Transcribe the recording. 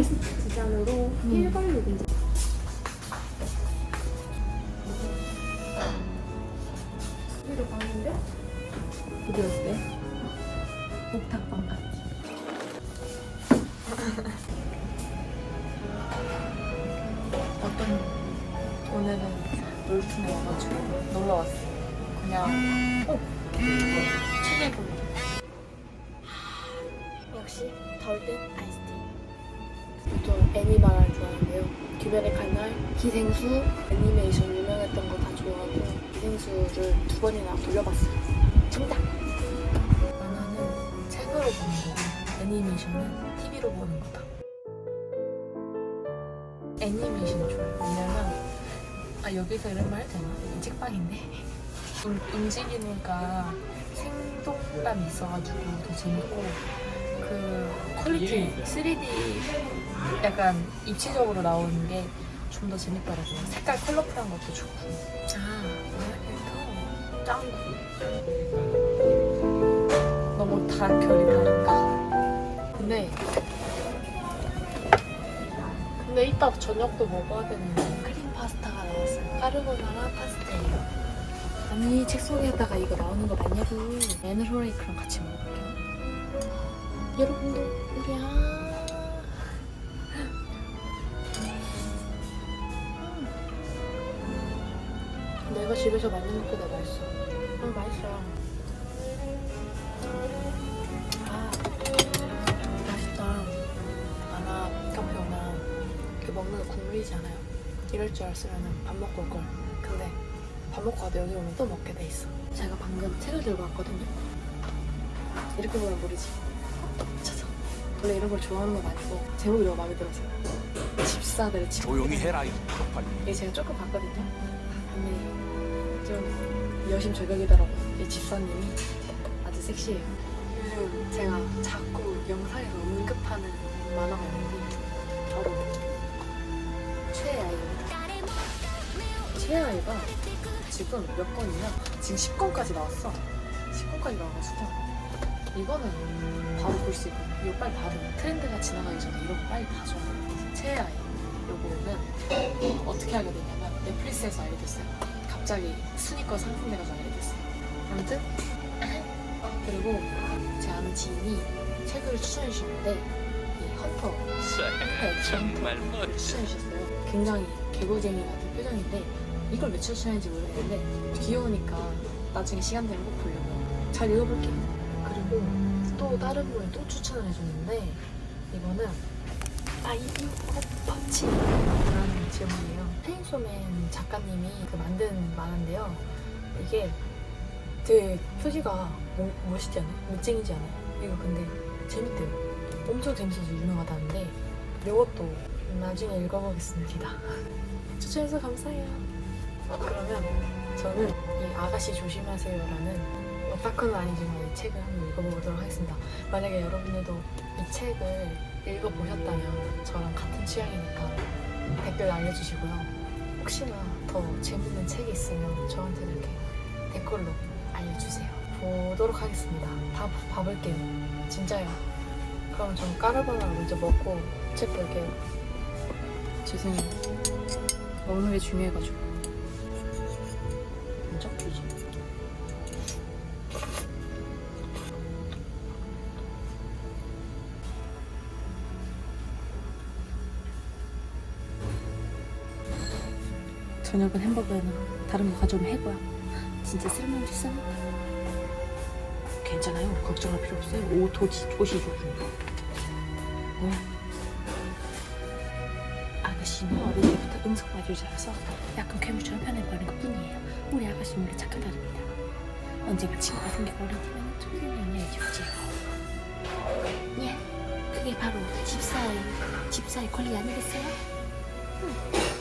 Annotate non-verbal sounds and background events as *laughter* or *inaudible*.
아이스 디자인으로 일괄룩인데 위로 가는데 부드럽대. 목탁방 같지. 어떤 오늘은 롤팀에 와가지고 놀러 왔어. 그냥 어 보고. 역시 덜든 아이스티 저 애니만을 좋아하는데요 김연의 칼날, 기생수, 애니메이션 유명했던 거 다 좋아하고 기생수를 두 번이나 돌려봤어요 정답! 만화는 책으로 보는 거고 애니메이션은 TV로 보는 거다. 애니메이션 좋아요. 왜냐면 아 여기서 이런 말 해도 되나? 이 책방인데 움, 움직이니까 생동감이 있어가지고 더 재밌고 그 퀄리티 3D 약간 입체적으로 나오는 게 좀 더 재밌더라고요. 색깔 컬러풀한 것도 좋고. 아, 짱구. 너무 다 결이 다른가? 근데 근데 이따 저녁도 먹어야 되는데 크림 파스타가 나왔어요. 까르보나라 파스텔이요. 아니 책 속에다가 이거 나오는 거 맞냐고. 애널 호레이크랑 같이 먹을게요. 여러분도 우리 아. 내가 집에서 만든 것보다 맛있어. 음, 맛있어요. 아, 맛있다. 아마 카페 오면 이렇게 먹는 거 국물이잖아요. 이럴 줄 알았으면 밥 먹고 올걸. 근데 밥 먹고 와도 여기 오면 또 먹게 돼 있어. 제가 방금 책을 들고 왔거든요. 이렇게 보면 모르지. 찾아. 원래 이런 걸 좋아하는 건 아니고 제목이 너무 마음에 들어서요. 집사들 집. 조용히 해라 이 이게 제가 조금 봤거든요. 근데 좀 여심 저격이더라고요. 이 집사님이 아주 섹시해요. 요즘 제가 자꾸 영상에서 언급하는 만화가 있는데 바로 최애아이입니다. 최애아이가 지금 몇 권이냐? 지금 10권까지 나왔어. 10권까지 나와가지고 이거는 바로 볼 수 있거든요. 이거 빨리 봐도 트렌드가 지나가기 전에 이런 거 빨리 봐줘. 최애아이. 요거는 어떻게 하게 되냐면 넷플릭스에서 알게 됐어요. 갑자기 순위권 상품돼가지고 알게 됐어요. 아무튼 그리고 제 아는 지인이 책을 추천해 주셨는데 이 헌터 헌터 정말 를 추천해 주셨어요. 굉장히 개구쟁이 같은 표정인데 이걸 왜 추천했는지 모르겠는데 귀여우니까 나중에 시간 되면 꼭 보려고요. 잘 읽어볼게요. 그리고 또 다른 분이 또 추천을 해줬는데 이거는 아이유 퍼치 제목이에요. 체인소맨 작가님이 그 만든 만화인데요. 이게 되게 표지가 뭐, 멋있지 않아요? 멋쟁이지 않아요? 이거 근데 재밌대요. 엄청 재밌어서 유명하다는데 이것도 나중에 읽어보겠습니다. *laughs* 추천해서 감사해요. 그러면 저는 이 아가씨 조심하세요라는 오타쿠는 아니지만 이 책을 한번 읽어보도록 하겠습니다. 만약에 여러분들도 이 책을 읽어보셨다면 저랑 같은 취향이니까 댓글 알려주시고요. 혹시나 더 재밌는 책이 있으면 저한테 이렇게 댓글로 알려주세요. 보도록 하겠습니다. 다 봐볼게요. 진짜요. 그럼 전 까르보나라 먼저 먹고 책 볼게요. 죄송해요. 먹는 게 중요해가지고. 저녁은 햄버거나 다른 거 가져오면 해고요. 진짜 쓸모없이 씁니다. 괜찮아요. 걱정할 필요 없어요. 옷, 옷이, 좋습니다. 뭐야? 아가씨는 어릴 때부터 응석맞을 잘해서 약간 괴물처럼 변해버린 것 뿐이에요. 우리 아가씨는 우리 착하다릅니다. 언젠가 친구가 생기고 어린 되면 천생연애 해주지. 예, 그게 바로 집사의, 집사의 권리 아니겠어요? 응.